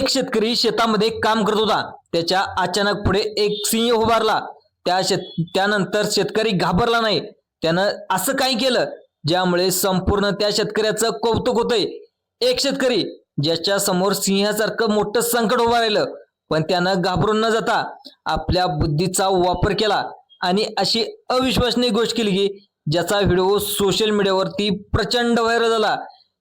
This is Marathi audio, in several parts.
एक शेतकरी शेतामध्ये काम करत होता. त्याच्या अचानक पुढे एक सिंह उभारला. त्या शेत त्यानंतर शेतकरी घाबरला नाही. त्यानं असं काय केलं ज्यामुळे संपूर्ण त्या शेतकऱ्याचं कौतुक होतंय. एक शेतकरी ज्याच्या समोर सिंहासारखं मोठं संकट उभं राहिलं पण त्यानं घाबरून न जाता आपल्या बुद्धीचा वापर केला आणि अशी अविश्वसनीय गोष्ट केली की ज्याचा व्हिडिओ सोशल मीडियावरती प्रचंड व्हायरल झाला.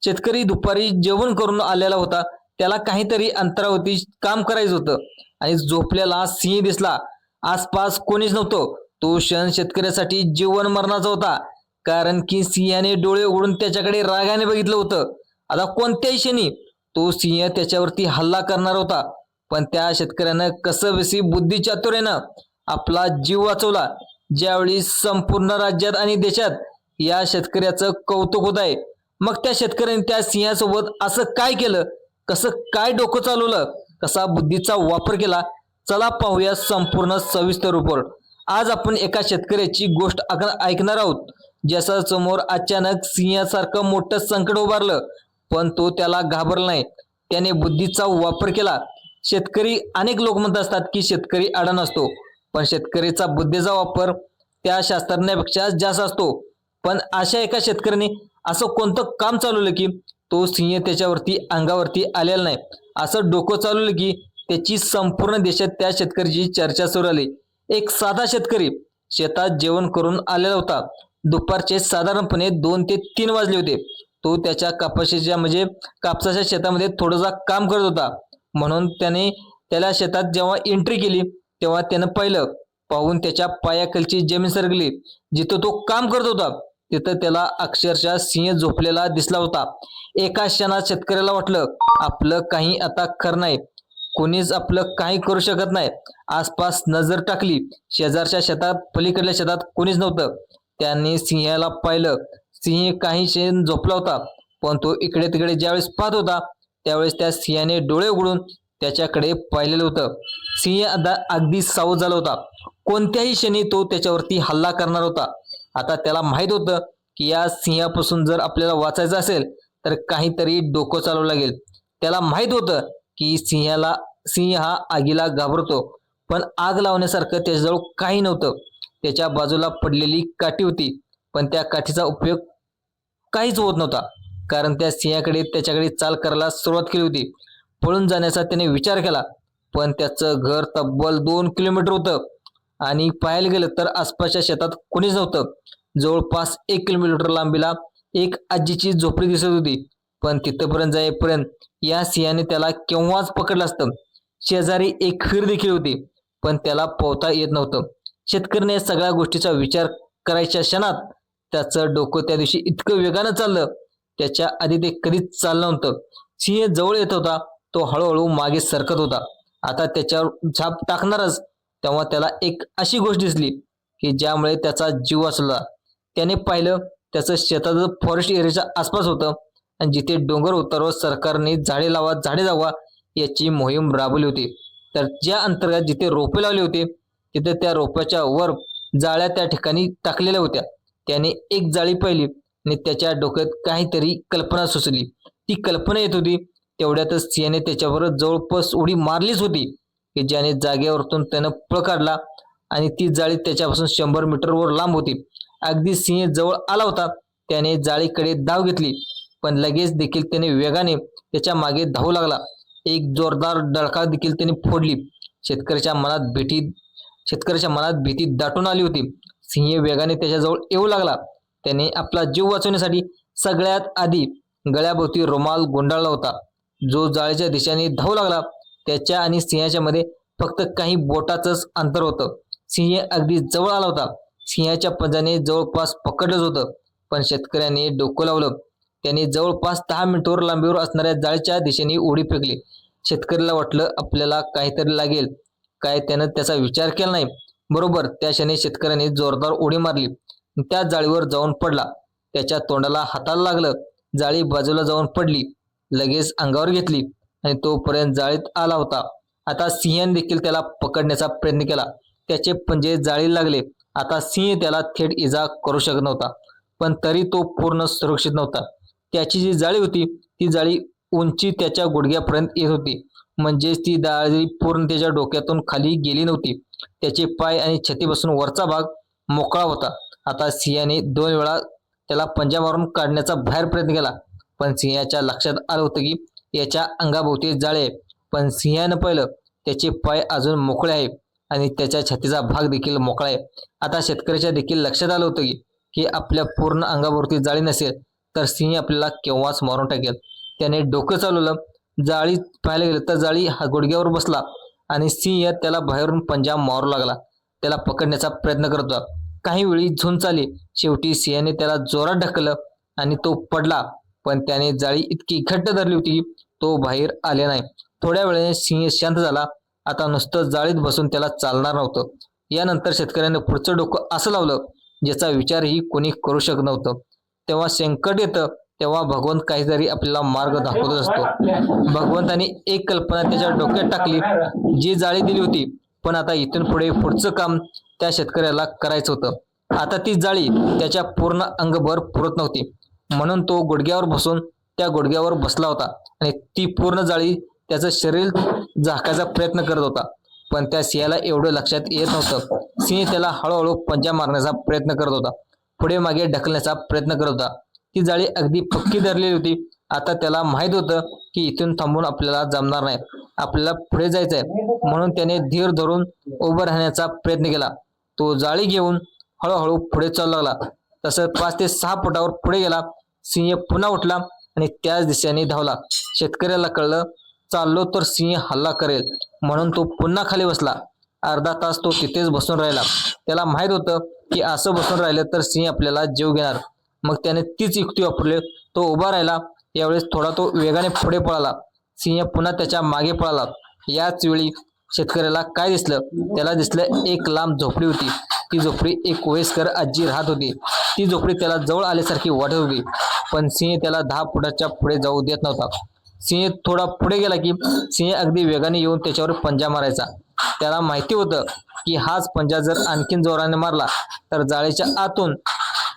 शेतकरी दुपारी जेवण करून आलेला होता. त्याला काहीतरी अंतरावरती काम करायचं होतं. आणि झोपलेला सिंह दिसला. आसपास कोणीच नव्हतं. तो क्षण शेतकऱ्यासाठी जीवन मरणाचा होता. कारण की सिंहाने डोळे उघडून त्याच्याकडे रागाने बघितलं होतं. आता कोणत्याही क्षणी तो सिंह त्याच्यावरती हल्ला करणार होता. पण त्या शेतकऱ्यानं कसं बसी बुद्धिचातुर्यानं आपला जीव वाचवला. ज्यावेळी संपूर्ण राज्यात आणि देशात या शेतकऱ्याचं कौतुक होत आहे. मग त्या शेतकऱ्याने त्या सिंहासोबत असं काय केलं? कसं काय डोकं चालवलं कसा बुद्धीचा वापर केला चला पाहूया संपूर्ण सविस्तर रिपोर्ट आज आपण एका शेतकऱ्याची गोष्ट ऐकणार आहोत ज्याच्या समोर अचानक सिंहासारखं मोठं संकट उभारलं पण तो त्याला घाबरला नाही. त्याने बुद्धीचा वापर केला. शेतकरी अनेक लोक म्हणत असतात की शेतकरी अडण असतो पण शेतकरीचा बुद्धीचा वापर त्या शास्त्रज्ञापेक्षा जास्त असतो. पण अशा एका शेतकऱ्याने असं कोणतं काम चालवलं की तो सिंह त्याच्यावरती अंगावरती आलेला नाही. असं डोकं चालवलं की त्याची संपूर्ण देशात त्या शेतकऱ्याची चर्चा सुरू आली एक साधा शेतकरी शेतात जेवण करून आलेला होता. दुपारचे साधारणपणे दोन ते तीन वाजले होते. तो त्याच्या कापसाच्या म्हणजे कापसाच्या शेतामध्ये थोडंसं काम करत होता. म्हणून त्याने त्याला शेतात जेव्हा एंट्री केली तेव्हा त्यानं पाहिलं. पाहून त्याच्या पायाखालची जमीन सरकली जिथं तो काम करत होता. तिथं त्याला अक्षरशः सिंह झोपलेला दिसला होता. एका क्षणात शेतकऱ्याला वाटलं आपलं काही आता खरं नाही. कोणीच आपलं काही करू शकत नाही. आसपास नजर टाकली. शेजारच्या शेतात पलीकडल्या शेतात कोणीच नव्हतं. त्यांनी सिंहाला पाहिलं. सिंह काही शेण झोपला होता पण तो इकडे तिकडे ज्यावेळेस पाहत होता त्यावेळेस त्या सिंहाने डोळे उघडून त्याच्याकडे पाहिलेलं होतं. सिंह आता अगदी सावध झाला होता. कोणत्याही क्षणी तो त्याच्यावरती हल्ला करणार होता. आता त्याला माहीत होतं की या सिंहापासून जर आपल्याला वाचायचं असेल तर काहीतरी डोकं चालवं लागेल. त्याला माहीत होतं की सिंहाला सिंह हा आगीला घाबरतो पण आग लावण्यासारखं त्याच्याजवळ काही नव्हतं. त्याच्या बाजूला पडलेली काठी होती पण त्या काठीचा उपयोग काहीच होत नव्हता कारण त्या सिंहाकडे त्याच्याकडे चाल करायला सुरुवात केली होती. पळून जाण्याचा त्याने विचार केला पण त्याचं घर तब्बल दोन किलोमीटर होतं. आणि पाहायला गेलं तर आसपासच्या शेतात कोणीच नव्हतं. जवळपास एक किलोमीटर लांबीला एक आजीची झोपडी दिसत होती. पण तिथपर्यंत जाईपर्यंत या सिंहाने त्याला केव्हाच पकडलं असतं. शेजारी एक खीर देखील होती पण त्याला पोहता येत नव्हतं. शेतकऱ्याने या सगळ्या गोष्टीचा विचार करायच्या क्षणात त्याचं डोकं त्या दिवशी इतकं वेगानं चाललं. त्याच्या आधी ते कधीच चाललं नव्हतं. सिंह जवळ येत होता तो हळूहळू मागे सरकत होता. आता त्याच्यावर झाप टाकणारच तेव्हा त्याला एक अशी गोष्ट दिसली की ज्यामुळे त्याचा जीव वाचला. त्याने पाहिलं त्याचं शेतात फॉरेस्ट एरियाच्या आसपास होतं आणि जिथे डोंगर उतरवत सरकारने झाडे लावा झाडे जावा याची मोहीम राबवली होती. तर ज्या अंतर्गत जिथे रोपे लावले होते तिथे त्या रोपाच्या वर जाळ्या त्या ठिकाणी टाकलेल्या होत्या. त्याने एक जाळी पाहिली आणि त्याच्या डोक्यात काहीतरी कल्पना सुचली. ती कल्पना येत होती तेवढ्यातच सिंहाने त्याच्यावर जवळपास उडी मारलीच होती. की ज्याने जागेवरतून त्यानं पळ काढला आणि ती जाळी त्याच्यापासून शंभर मीटरवर लांब होती. अगदी सिंह जवळ आला होता त्याने जाळीकडे धाव घेतली पण लगेच देखील त्याने वेगाने त्याच्यामागे धावू लागला. एक जोरदार डळका देखील त्याने फोडली. शेतकऱ्याच्या मनात भीती शेतकऱ्याच्या मनात भीती दाटून आली होती. सिंह वेगाने त्याच्याजवळ येऊ लागला. त्याने आपला जीव वाचवण्यासाठी सगळ्यात आधी गळ्याभोवती रुमाल गुंडाळला होता. जो जाळीच्या दिशेने धावू लागला त्याच्या आणि सिंहाच्या मध्ये फक्त काही बोटाचंच अंतर होतं. सिंह अगदी जवळ आला होता. सिंहाच्या पंजाने जवळपास पकडलंच होतं पण शेतकऱ्याने डोकं लावलं. त्याने जवळपास दहा मिनिटावर लांबीवर असणाऱ्या जाळीच्या दिशेने उडी फेकली. शेतकऱ्याला वाटलं आपल्याला काहीतरी लागेल. काय त्यानं त्याचा विचार केला नाही. बरोबर त्या क्षणी शेतकऱ्याने जोरदार उडी मारली. त्या जाळीवर जाऊन पडला. त्याच्या तोंडाला हाताला लागलं. जाळी बाजूला जाऊन पडली. लगेच अंगावर घेतली. आणि तोपर्यंत जाळीत आला होता. आता सिंहाने देखील त्याला पकडण्याचा प्रयत्न केला. त्याचे पंजे जाळी लागले. आता सिंह त्याला थेट इजा करू शकत नव्हता. पण तरी तो पूर्ण सुरक्षित नव्हता. त्याची जी जाळी होती ती जाळी उंची त्याच्या गुडघ्यापर्यंत येत होती. म्हणजेच ती जाळी पूर्ण त्याच्या डोक्यातून खाली गेली नव्हती. त्याचे पाय आणि छतीपासून वरचा भाग मोकळा होता. आता सिंहाने दोन वेळा त्याला पंजा मारून काढण्याचा बाहेर प्रयत्न केला. पण सिंहाच्या लक्षात आलं होतं की याच्या अंगाभोवती जाळे. आहे पण सिंहानं पाहिलं त्याचे पाय अजून मोकळे आहे आणि त्याच्या छातीचा भाग देखील मोकळा आहे. आता शेतकऱ्याच्या देखील लक्षात आलं होतं की की आपल्या पूर्ण अंगाभोवती जाळी नसेल तर सिंह आपल्याला केव्हाच मारून टाकेल. त्याने डोकं चालवलं. जाळी पाहायला गेलं तर जाळी हा गुडघ्यावर बसला आणि सिंह त्याला बाहेरून पंजा मारू लागला. त्याला पकडण्याचा प्रयत्न करत होता. काही वेळी झुंज आली. शेवटी सिंहाने त्याला जोरात ढकललं आणि तो पडला. पण त्याने जाळी इतकी घट्ट धरली होती की तो बाहेर आले नाही. थोड्या वेळाने सिंह शांत झाला. आता नुसतं जाळीत बसून त्याला चालणार नव्हतं. यानंतर शेतकऱ्याने पुढचं डोकं असं लावलं ज्याचा विचारही कोणी करू शकत नव्हतं. तेव्हा संकट येतं तेव्हा भगवंत काहीतरी आपल्याला मार्ग दाखवत असतो. भगवंताने एक कल्पना त्याच्या डोक्यात टाकली. जी जाळी दिली होती पण आता इथून पुढे पुढचं काम त्या शेतकऱ्याला करायचं होतं. आता ती जाळी त्याच्या पूर्ण अंगभर पुरत नव्हती. म्हणून तो गुडघ्यावर बसून त्या गुडघ्यावर बसला होता. आणि ती पूर्ण जाळी त्याचं शरीर झाकायचा प्रयत्न करत होता. पण त्या सिंहाला एवढं लक्षात येत नव्हतं. सिंह त्याला हळूहळू पंजा मारण्याचा प्रयत्न करत होता. पुढे मागे ढकलण्याचा प्रयत्न करत होता. ती जाळी अगदी पक्की धरलेली होती. आता त्याला माहीत होतं की इथून थांबून आपल्याला जमणार नाही. आपल्याला पुढे जायचंय. म्हणून त्याने धीर धरून उभं राहण्याचा प्रयत्न केला. तो जाळी घेऊन हळूहळू पुढे चालू लागला. तसं पाच ते सहा फुटावर पुढे गेला. सिंह पुन्हा उठला आणि त्याच दिशेने धावला. शेतकऱ्याला कळलं चाललो तर सिंह हल्ला करेल म्हणून तो पुन्हा खाली बसला. अर्धा तास तो तिथेच बसून राहिला. त्याला माहीत होतं की असं बसून राहिलं तर सिंह आपल्याला जीव घेणार. मग त्याने तीच युक्ती वापरली. तो उभा राहिला. यावेळेस थोडा तो वेगाने पुढे पळाला. सिंह पुन्हा त्याच्यामागे पळाला. याच वेळी शेतकऱ्याला काय दिसलं? त्याला दिसलं एक लांब झोपडी होती. ती झोपडी एक वयस्कर आजी राहत होती. ती झोपडी त्याला जवळ आल्यासारखी वाटत होती पण सिंह त्याला दहा फुटाच्या पुढे जाऊ देत नव्हता. सिंह थोडा पुढे गेला की सिंह अगदी वेगाने येऊन त्याच्यावर पंजा मारायचा. त्याला माहिती होतं की हाच पंजा जर आणखीन जोराने मारला तर जाळीच्या आतून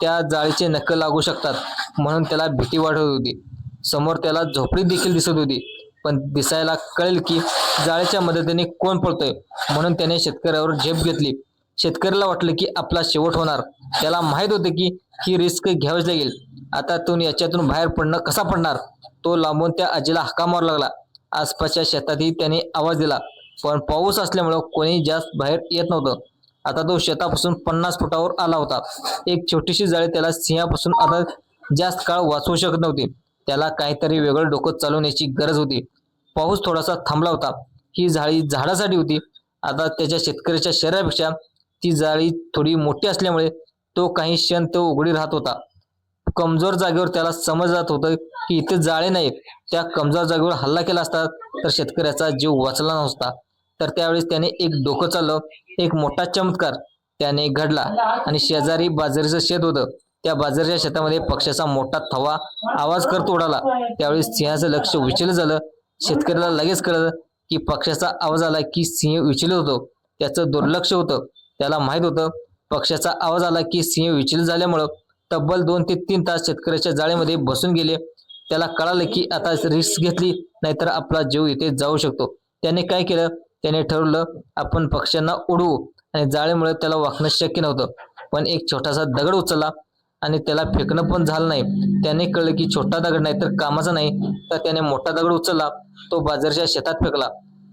त्या जाळीचे नक्कल लागू शकतात म्हणून त्याला भीती वाटत होती. समोर त्याला झोपडी देखील दिसत होती पण दिसायला कळेल की जाळीच्या मदतीने कोण पळतोय म्हणून त्याने शेतकऱ्यावर झेप घेतली. शेतकऱ्याला वाटलं की आपला शेवट होणार. त्याला माहीत होतं की ही रिस्क घ्यावीच लागेल. आता तो याच्यातून बाहेर पडणं कसा पडणार? तो लांबून त्या आजीला हाका मारू लागला. आसपासच्या शेतातही त्याने आवाज दिला. पण पाऊस असल्यामुळं कोणी जास्त बाहेर येत नव्हतं. आता तो शेतापासून पन्नास फुटावर आला होता. एक छोटीशी जाळी त्याला सिंहापासून आता जास्त काळ वाचवू शकत नव्हती. त्याला काहीतरी वेगळं डोकं चालवण्याची गरज होती. पाऊस थोडासा थांबला होता. ही जाळी झाडासाठी होती. आता त्याच्या शेतकऱ्याच्या शरीरापेक्षा ती जाळी थोडी मोठी असल्यामुळे तो काही क्षण तो उघडी राहत होता. कमजोर जागेवर त्याला समज जात होतं की इथे जाळे नाही त्या कमजोर जागेवर हल्ला केला असता तर शेतकऱ्याचा जीव वाचला नसता. तर त्यावेळेस त्याने एक डोकं चाललं एक मोठा चमत्कार त्याने घडला आणि शेजारी बाजरीचं शेत होतं. त्या बाजरीच्या शेतामध्ये पक्षाचा मोठा थवा आवाज करत उडाला. त्यावेळी सिंहाचं लक्ष विचलित झालं. शेतकऱ्याला लगेच कळलं की पक्षाचा आवाज आला की सिंह विचलित होतो. त्याचं दुर्लक्ष होतं. त्याला माहीत होतं. पक्षाचा आवाज आला की सिंह विचलित झाल्यामुळं तब्बल दोन ते तीन तास शेतकऱ्याच्या जाळेमध्ये बसून गेले. त्याला कळालं की आता रिस्क घेतली नाहीतर आपला जीव इथे जाऊ शकतो. त्याने काय केलं? त्याने ठरवलं आपण पक्ष्यांना उडवू आणि जाळीमुळे त्याला वाकणं शक्य नव्हतं. पण एक छोटासा दगड उचलला आणि त्याला फेकणं पण झालं नाही. त्याने कळलं की छोटा दगड नाही तर कामाचा नाही. तर त्याने मोठा दगड उचलला. तो बाजारच्या शेतात फेकला.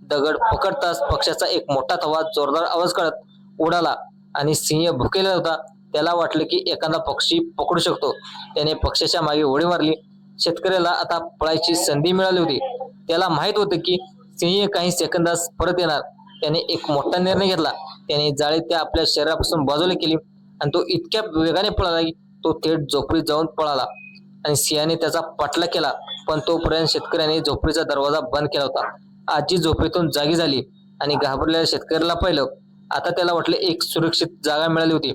दगड पकडताच पक्षाचा एक मोठा थवा जोरदार आवाज काढत उडाला आणि सिंह भुकेला होता. त्याला वाटलं की एखादा पक्षी पकडू शकतो. त्याने पक्षाच्या मागे उडी मारली. शेतकऱ्याला आता पळायची संधी मिळाली होती. त्याला माहीत होतं की सिंह काही सेकंदास परत येणार. त्याने एक मोठा निर्णय घेतला. त्याने जाळी त्या आपल्या शरीरापासून बाजूला केली आणि तो इतक्या वेगाने पळाला की तो थेट झोपडीत जाऊन पळाला. आणि सिंहाने त्याचा पाठला केला. पण तोपर्यंत शेतकऱ्याने झोपडीचा दरवाजा बंद केला होता. आजी झोपडीतून जागी झाली आणि घाबरलेल्या शेतकऱ्याला पाहिलं. आता त्याला वाटले एक सुरक्षित जागा मिळाली होती.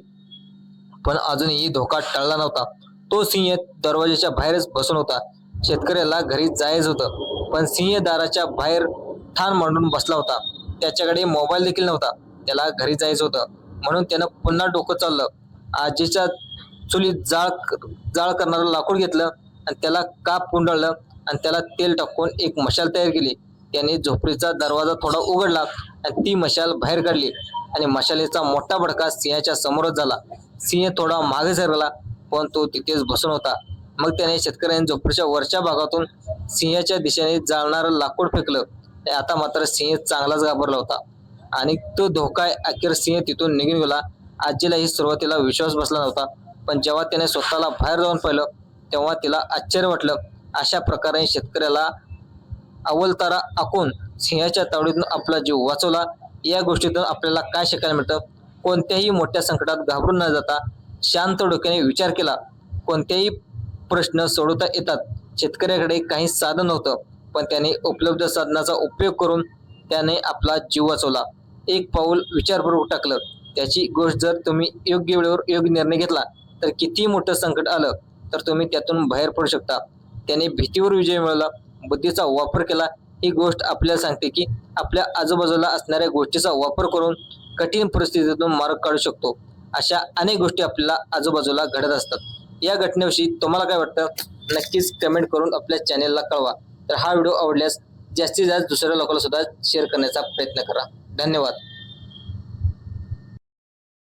पण अजूनही धोका टळला नव्हता. तो सिंह दरवाजाच्या बाहेरच बसून होता. शेतकऱ्याला घरी जायचं होतं पण सिंह दाराच्या बाहेर ठाण मांडून बसला होता. त्याच्याकडे मोबाईल देखील नव्हता. त्याला घरी जायचं होतं. म्हणून त्यानं पुन्हा डोकं चाललं. आजीच्या चुलीत जाळ जाळ करणारं लाकूड घेतलं आणि त्याला काप कुंडळलं आणि त्याला तेल टाकून एक मशाल तयार केली. त्याने झोपडीचा दरवाजा थोडा उघडला. आणि ती मशाल बाहेर काढली आणि मशालीचा मोठा भडका सिंहाच्या समोरच झाला. सिंह थोडा मागे सरकला पण तो तिथेच बसून होता. मग त्याने शेतकऱ्यांनी झोपडीच्या वरच्या भागातून सिंहाच्या दिशेने जाळणारं लाकूड फेकलं. आणि आता मात्र सिंह चांगलाच घाबरला होता. आणि तो धोका अखेर सिंह तिथून निघून गेला. आजीलाही सुरुवातीला विश्वास बसला नव्हता पण जेव्हा त्याने स्वतःला बाहेर जाऊन पाहिलं तेव्हा तिला आश्चर्य वाटलं. अशा प्रकारे शेतकऱ्याला अवलतारा आखून सिंहाच्या तावडीतून आपला जीव वाचवला. या गोष्टीतून आपल्याला काय शिकायला मिळतं? कोणत्याही मोठ्या संकटात घाबरून न जाता शांत डोक्याने विचार केला. कोणत्याही प्रश्न सोडवता येतात. शेतकऱ्याकडे काही साधन नव्हतं पण त्याने उपलब्ध साधनाचा उपयोग करून त्याने आपला जीव वाचवला. एक पाऊल विचारपूर्वक टाकलं. त्याची गोष्ट जर तुम्ही योग्य वेळेवर योग्य निर्णय घेतला तर किती मोठं संकट आलं तर तुम्ही त्यातून बाहेर पडू शकता. त्याने भीतीवर विजय मिळवला बुद्धीचा वापर केला ही गोष्ट आपल्याला सांगते की आपल्या आजूबाजूला असणाऱ्या गोष्टीचा वापर करून कठीण परिस्थितीतून मार्ग काढू शकतो. अशा अनेक गोष्टी आपल्याला आजूबाजूला घडत असतात. या घटनेविषयी तुम्हाला काय वाटतं? नक्कीच कमेंट करून आपल्या चॅनेलला कळवा. तर हा व्हिडिओ आवडल्यास जास्तीत जास्त दुसऱ्या लोकांना सुद्धा शेअर करण्याचा प्रयत्न करा. धन्यवाद.